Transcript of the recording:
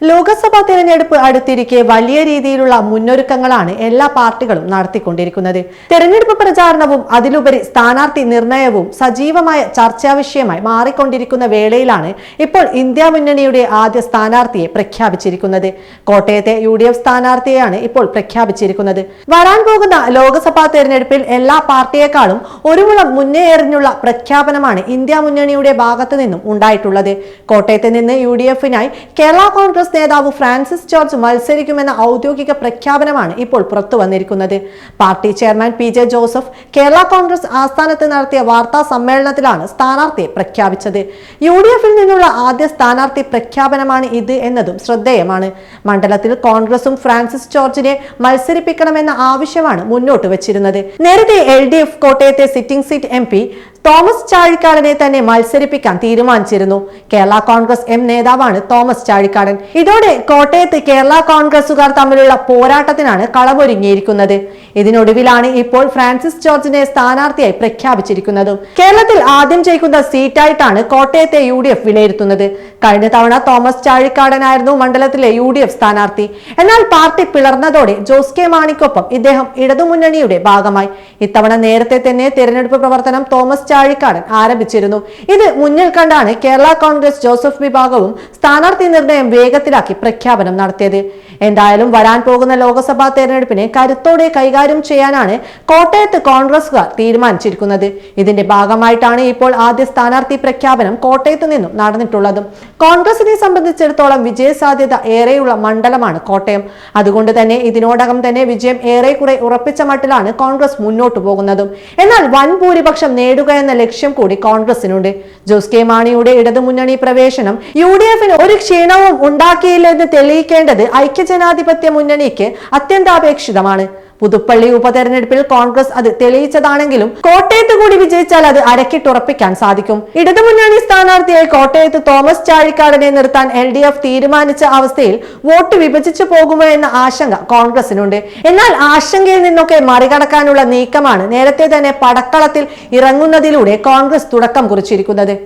ലോക്സഭാ തെരഞ്ഞെടുപ്പ് അടുത്തിരിക്കെ വലിയ രീതിയിലുള്ള മുന്നൊരുക്കങ്ങളാണ് എല്ലാ പാർട്ടികളും നടത്തിക്കൊണ്ടിരിക്കുന്നത്. തെരഞ്ഞെടുപ്പ് പ്രചാരണവും അതിലുപരി സ്ഥാനാർത്ഥി നിർണയവും സജീവമായ ചർച്ചാ വിഷയമായി മാറിക്കൊണ്ടിരിക്കുന്ന വേളയിലാണ് ഇപ്പോൾ ഇന്ത്യ മുന്നണിയുടെ ആദ്യ സ്ഥാനാർത്ഥിയെ പ്രഖ്യാപിച്ചിരിക്കുന്നത്. കോട്ടയത്തെ യു ഡി എഫ് സ്ഥാനാർത്ഥിയെയാണ് ഇപ്പോൾ പ്രഖ്യാപിച്ചിരിക്കുന്നത്. വരാൻ പോകുന്ന ലോക്സഭാ തെരഞ്ഞെടുപ്പിൽ എല്ലാ പാർട്ടിയെക്കാളും ഒരുമുളം മുന്നേ എറിഞ്ഞുള്ള പ്രഖ്യാപനമാണ് ഇന്ത്യ മുന്നണിയുടെ ഭാഗത്തു നിന്നും ഉണ്ടായിട്ടുള്ളത്. കോട്ടയത്ത് നിന്ന് യു ഡി എഫിനായി കേരള കോൺഗ്രസ് നേതാവ് ഫ്രാൻസിസ് ജോർജ് മത്സരിക്കുമെന്ന ഔദ്യോഗിക പ്രഖ്യാപനമാണ് ഇപ്പോൾ പുറത്തു വന്നിരിക്കുന്നത്. Party chairman P J Joseph Kerala Congress ആസ്ഥാനത്ത് നടത്തിയ വാർത്താ സമ്മേളനത്തിലാണ് സ്ഥാനാർത്ഥിയെ പ്രഖ്യാപിച്ചത്. യു ഡി എഫിൽ നിന്നുള്ള ആദ്യ സ്ഥാനാർത്ഥി പ്രഖ്യാപനമാണ് ഇത് എന്നതും ശ്രദ്ധേയമാണ്. മണ്ഡലത്തിൽ കോൺഗ്രസും ഫ്രാൻസിസ് ജോർജിനെ മത്സരിപ്പിക്കണമെന്ന ആവശ്യമാണ് മുന്നോട്ട് വച്ചിരുന്നത്. നേരത്തെ എൽ ഡി എഫ് കോട്ടയത്തെ sitting seat M P Thomas ചാഴിക്കാടനെ തന്നെ മത്സരിപ്പിക്കാൻ തീരുമാനിച്ചിരുന്നു. കേരള കോൺഗ്രസ് എം നേതാവാണ് തോമസ് ചാഴിക്കാടൻ. ഇതോടെ കോട്ടയത്ത് കേരള കോൺഗ്രസുകാർ തമ്മിലുള്ള പോരാട്ടത്തിനാണ് കളമൊരുങ്ങിയിരിക്കുന്നത്. ഇതിനൊടുവിലാണ് ഇപ്പോൾ ഫ്രാൻസിസ് ജോർജിനെ സ്ഥാനാർത്ഥിയായി പ്രഖ്യാപിച്ചിരിക്കുന്നത്. കേരളത്തിൽ ആദ്യം ജയിക്കുന്ന സീറ്റായിട്ടാണ് കോട്ടയത്തെ യു വിലയിരുത്തുന്നത്. കഴിഞ്ഞ തവണ തോമസ് ചാഴിക്കാടനായിരുന്നു മണ്ഡലത്തിലെ യു ഡി എഫ് സ്ഥാനാർത്ഥി. എന്നാൽ പാർട്ടി പിളർന്നതോടെ ജോസ് കെ മാണിക്കൊപ്പം ഇദ്ദേഹം ഇടതുമുന്നണിയുടെ ഭാഗമായി. ഇത്തവണ നേരത്തെ തന്നെ തെരഞ്ഞെടുപ്പ് പ്രവർത്തനം തോമസ് ചാഴിക്കാടൻ ആരംഭിച്ചിരുന്നു. ഇത് മുന്നിൽ കണ്ടാണ് കേരള കോൺഗ്രസ് ജോസഫ് വിഭാഗവും സ്ഥാനാർത്ഥി നിർണയം വേഗത്തിലാക്കി പ്രഖ്യാപനം നടത്തിയത്. എന്തായാലും വരാൻ പോകുന്ന ലോക്സഭാ തെരഞ്ഞെടുപ്പിനെ കരുത്തോടെ കൈകാര്യം ചെയ്യാനാണ് കോട്ടയത്ത് കോൺഗ്രസുകാർ തീരുമാനിച്ചിരിക്കുന്നത്. ഇതിന്റെ ഭാഗമായിട്ടാണ് ഇപ്പോൾ ആദ്യ സ്ഥാനാർത്ഥി പ്രഖ്യാപനം കോട്ടയത്ത് നിന്നും നടന്നിട്ടുള്ളതും. കോൺഗ്രസിനെ സംബന്ധിച്ചിടത്തോളം വിജയ സാധ്യത ഏറെയുള്ള മണ്ഡലമാണ് കോട്ടയം. അതുകൊണ്ട് തന്നെ ഇതിനോടകം തന്നെ വിജയം ഏറെക്കുറെ ഉറപ്പിച്ച മട്ടിലാണ് കോൺഗ്രസ് മുന്നോട്ടു പോകുന്നതും. എന്നാൽ വൻ ഭൂരിപക്ഷം നേടുക എന്ന ലക്ഷ്യം കൂടി കോൺഗ്രസിനുണ്ട്. ജോസ് കെ മാണിയുടെ ഇടതുമുന്നണി പ്രവേശനം യു ഡി എഫിന് ഒരു ക്ഷീണവും ഉണ്ടാക്കിയില്ലെന്ന് തെളിയിക്കേണ്ടത് ഐക്യജനാധിപത്യ മുന്നണിക്ക് അത്യന്താപേക്ഷിതമാണ്. പുതുപ്പള്ളി ഉപതെരഞ്ഞെടുപ്പിൽ കോൺഗ്രസ് അത് തെളിയിച്ചതാണെങ്കിലും കോട്ടയത്ത് കൂടി വിജയിച്ചാൽ അത് അരക്കിട്ടുറപ്പിക്കാൻ സാധിക്കും. ഇടതുമുന്നണി സ്ഥാനാർത്ഥിയായി കോട്ടയത്ത് തോമസ് ചാഴിക്കാടനെ നിർത്താൻ എൽ ഡി എഫ് തീരുമാനിച്ച അവസ്ഥയിൽ വോട്ട് വിഭജിച്ചു പോകുമോ എന്ന ആശങ്ക കോൺഗ്രസിനുണ്ട്. എന്നാൽ ആശങ്കയിൽ നിന്നൊക്കെ മറികടക്കാനുള്ള നീക്കമാണ് നേരത്തെ തന്നെ പടക്കളത്തിൽ ഇറങ്ങുന്നതിലൂടെ കോൺഗ്രസ് തുടക്കം കുറിച്ചിരിക്കുന്നത്.